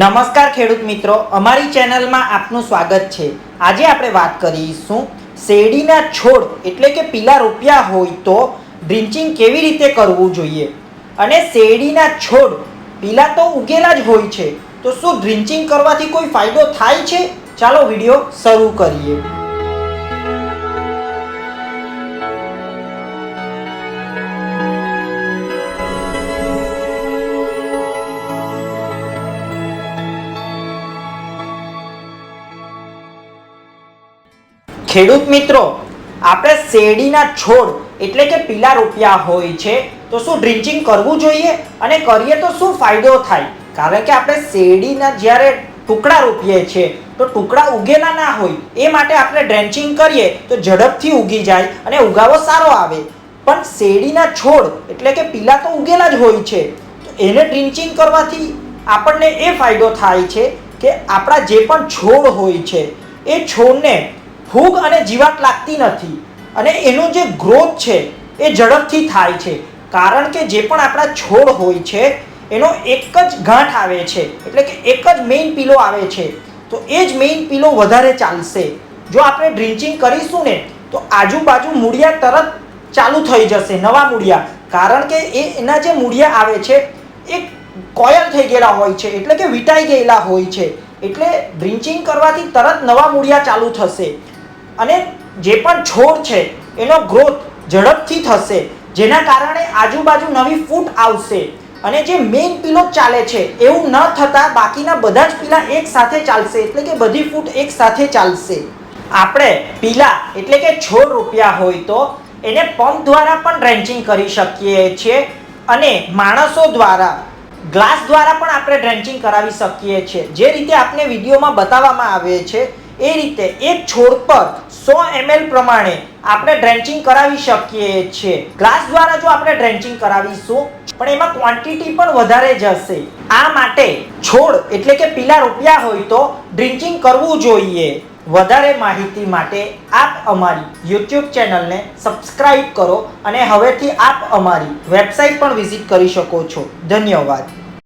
નમસ્કાર ખેડૂત મિત્રો, અમારી ચેનલમાં આપનું સ્વાગત છે. આજે આપણે વાત કરીશું શેરડીના છોડ, એટલે કે પીલા રૂપિયા હોય તો ડ્રિંચિંગ કેવી રીતે કરવું જોઈએ? અને શેરડીના છોડ પીલા તો ઉગેલા જ હોય છે, તો શું ડ્રિંચિંગ કરવાથી કોઈ ફાયદો થાય છે? ચાલો વીડિયો શરૂ કરીએ. ખેડૂત મિત્રો, આપણે શેરડીના છોડ એટલે કે પીલા રૂપિયા હોય છે, તો શું ડ્રિંચિંગ કરવું જોઈએ અને કરીએ તો શું ફાયદો થાય? કારણ કે આપણે શેરડીના જ્યારે ટુકડા રોપીએ છીએ તો ટુકડા ઉગેલા ના હોય, એ માટે આપણે ડ્રેન્ચિંગ કરીએ તો ઝડપથી ઉગી જાય અને ઉગાવો સારો આવે. પણ શેરડીના છોડ એટલે કે પીલા તો ઉગેલા જ હોય છે, તો એને ડ્રિંચિંગ કરવાથી આપણને એ ફાયદો થાય છે કે આપણા જે પણ છોડ હોય છે, એ છોડને ફૂગ અને જીવાત લાગતી નથી. અને એનો જે ગ્રોથ છે, એ ઝડપથી થાય છે. કારણ કે જે પણ આપણા છોડ હોય છે, એનો એક જ ગાંઠ આવે છે. એટલે કે એક જ મેઇન પીલો આવે છે. તો એ જ મેઇન પીલો વધારે ચાલશે. જો આપણે ડ્રિંચિંગ કરીશું ને, તો આજુબાજુ મૂળિયા તરત ચાલુ થઈ જશે, નવા મૂળિયા. કારણ કે એ એના જે મૂળિયા આવે છે, એ કોયલ થઈ ગયેલા હોય છે, એટલે કે વિટાઈ ગયેલા હોય છે. એટલે ડ્રિંચિંગ કરવાથી તરત નવા મૂળિયા ચાલુ થશે. અને જે પણ છોડ છે, એનો ગ્રોથ ઝડપથી થશે. જેના કારણે આજુબાજુ નવી ફૂટ આવશે. અને જે મેઇન પીલો ચાલે છે, એવું ન થતાં બાકીના બધા જ પીલા એક સાથે ચાલશે. એટલે કે બધી ફૂટ એક સાથે ચાલશે. આપણે પીલા એટલે કે છોડ રૂપિયા હોય તો એને પંપ દ્વારા પણ ડ્રેન્ચિંગ કરી શકીએ છીએ. અને માણસો દ્વારા ગ્લાસ દ્વારા પણ આપણે ડ્રેન્ચિંગ કરાવી શકીએ છીએ. જે રીતે આપણે વિડીયોમાં બતાવવામાં આવે છે એ રીતે એક છોડ પર સો એમએલ પ્રમાણે આપણે ડ્રેન્ચિંગ કરાવી શકીએ છીએ. ગ્લાસ દ્વારા જો આપણે ડ્રેન્ચિંગ કરાવીશું, પણ એમાં ક્વોન્ટિટી પણ વધારે જશે આ માટે છોડ એટલે કે પીલા રૂપિયા હોય તો ડ્રિન્ચિંગ કરવું જોઈએ. વધારે માહિતી માટે આપ અમારી યુટ્યુબ ચેનલને સબસ્ક્રાઇબ કરો અને હવેથી આપ અમારી વેબસાઇટ પણ વિઝિટ કરી શકો છો. ધન્યવાદ.